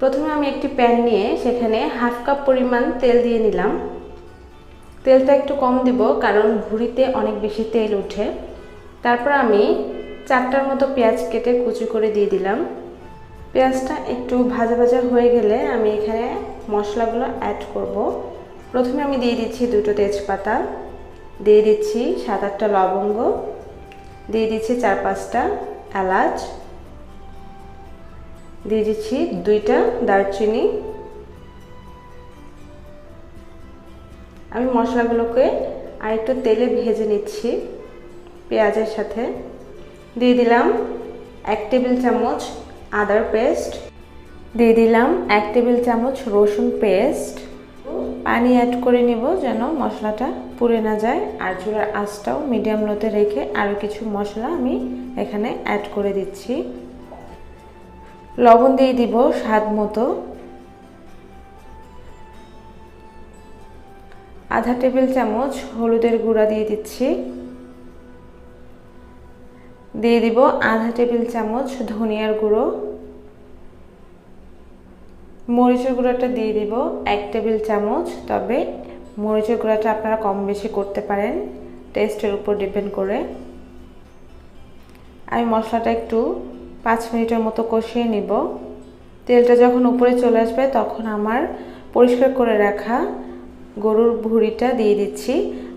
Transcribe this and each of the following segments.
প্রথমে আমি একটি প্যান নিয়ে সেখানে হাফ কাপ পরিমাণ তেল দিয়ে নিলাম। তেলটা একটু কম দিব কারণ ভুড়িতে অনেক বেশি তেল ওঠে। তারপর আমি চারটার মতো পেঁয়াজ কেটে কুচি করে দিয়ে দিলাম। পেঁয়াজটা একটু ভাজা ভাজা হয়ে গেলে আমি এখানে মশলাগুলো অ্যাড করব। প্রথমে আমি দিয়ে দিচ্ছি দুটো তেজপাতা, দিয়ে দিচ্ছি সাত আটটা লবঙ্গ, দিয়ে দিচ্ছি চার পাঁচটা এলাচ দিয়ে দিচ্ছি দুইটা দারচিনি। আমি মশলাগুলোকে আরেকটু তেলে ভেজে নিচ্ছি পেঁয়াজের সাথে। দিয়ে দিলাম এক টেবিল চামচ আদার পেস্ট। দিয়ে দিলাম এক টেবিল চামচ রসুন পেস্ট। পানি অ্যাড করে নিব যেন মশলাটা পুড়ে না যায়। আর চুলার আঁচটাও মিডিয়াম লোতে রেখে আরও কিছু মশলা আমি এখানে অ্যাড করে দিচ্ছি। লবণ দিয়ে দিব স্বাদ মতো। আধা টেবিল চামচ হলুদের গুঁড়া দিয়ে দিচ্ছি। দিয়ে দিব আধা টেবিল চামচ ধনিয়ার গুঁড়ো। মরিচের গুঁড়োটা দিয়ে দিব এক টেবিল চামচ, তবে মরিচের গুঁড়োটা আপনারা কম বেশি করতে পারেন টেস্টের উপর ডিপেন্ড করে। আমি মশলাটা একটু পাঁচ মিনিটের মতো কষিয়ে নিব। তেলটা যখন উপরে চলে আসবে, তখন আমার পরিষ্কার করে রাখা গরুর ভুঁড়িটা দিয়ে দিচ্ছি।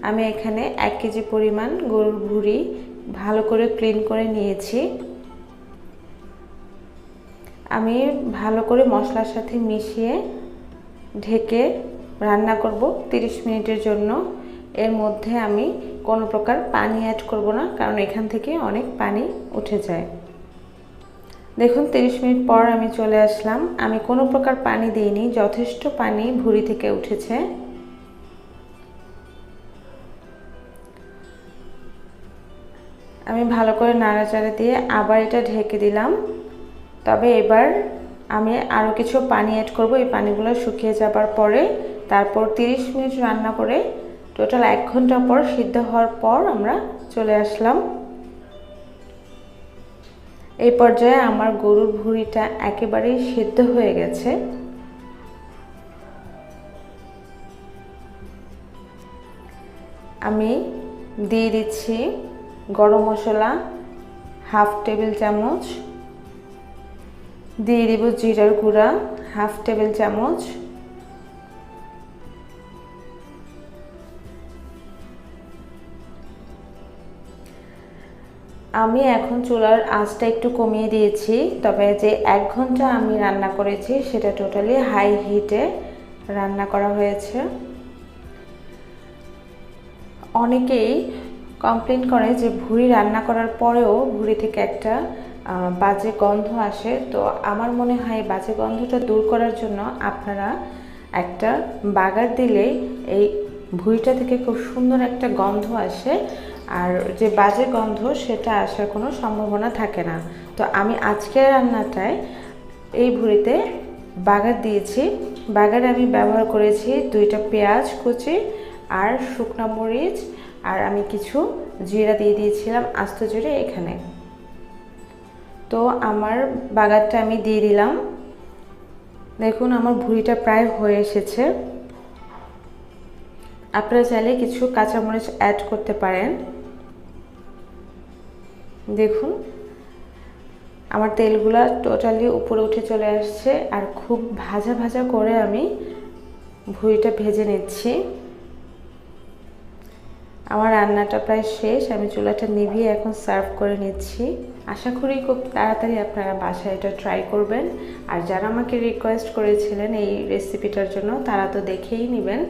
আমি এখানে এক কেজি পরিমাণ গরুর ভুঁড়ি ভালো করে ক্লিন করে নিয়েছি। আমি ভালো করে মশলার সাথে মিশিয়ে ঢেকে রান্না করব 30 মিনিটের জন্য। এর মধ্যে আমি কোনো প্রকার পানি অ্যাড করব না, কারণ এখান থেকে অনেক পানি উঠে যায়। দেখুন 30 মিনিট পর আমি চলে আসলাম। আমি কোনো প্রকার পানি দিইনি, যথেষ্ট পানি ভুঁড়ি থেকে উঠেছে। আমি ভালো করে নাড়াচাড়া দিয়ে আবার এটা ঢেকে দিলাম। তবে এবার আমি আরও কিছু পানি অ্যাড করব। এই পানিগুলো শুকিয়ে যাবার পরে তারপর 30 মিনিট রান্না করে টোটাল এক ঘণ্টা পর সিদ্ধ হওয়ার পর আমরা চলে আসলাম। এই পর্যায়ে আমার গরুর ভুঁড়িটা একেবারেই সেদ্ধ হয়ে গেছে। আমি দিয়ে দিচ্ছি গরম মশলা, হাফ টেবিল চামচ। দিয়ে দিব জিরার গুঁড়া, হাফ টেবিল চামচ। আমি এখন চুলার আঁচটা একটু কমিয়ে দিয়েছি, তবে যে এক ঘণ্টা আমি রান্না করেছি সেটা টোটালি হাই হিটে রান্না করা হয়েছে। অনেকেই কমপ্লেন করে যে ভুঁড়ি রান্না করার পরেও ভুঁড়ি থেকে একটা বাজে গন্ধ আসে। তো আমার মনে হয় বাজে গন্ধটা দূর করার জন্য আপনারা একটা বাগার দিলে এই ভুঁড়িটা থেকে খুব সুন্দর একটা গন্ধ আসে। আর যে বাজে গন্ধ, সেটা আসার কোনো সম্ভাবনা থাকে না। তো আমি আজকের রান্নাটায় এই ভুঁড়িতে বাগার দিয়েছি। বাগারে আমি ব্যবহার করেছি দুইটা পেঁয়াজ কুচি আর শুকনো মরিচ, আর আমি কিছু জিরা দিয়ে দিয়েছিলাম আস্ত জিরে এখানে। তো আমার বাগারটা আমি দিয়ে দিলাম। দেখুন, আমার ভুঁড়িটা প্রায় হয়ে এসেছে। আপনারা চাইলে কিছু কাঁচামরিচ অ্যাড করতে পারেন। দেখুন, আমার তেলগুলা টোটালি উপরে উঠে চলে আসছে আর খুব ভাজা ভাজা করে আমি ভুঁড়িটা ভেজে নিচ্ছি। আমার রান্নাটা প্রায় শেষ, আমি চুলাটা নিভিয়ে এখন সার্ভ করে নিচ্ছি। আশা করি খুব তাড়াতাড়ি আপনারা বাসায় এটা ট্রাই করবেন। আর যারা আমাকে রিকোয়েস্ট করেছিলেন এই রেসিপিটার জন্য, তারা তো দেখেই নেবেন।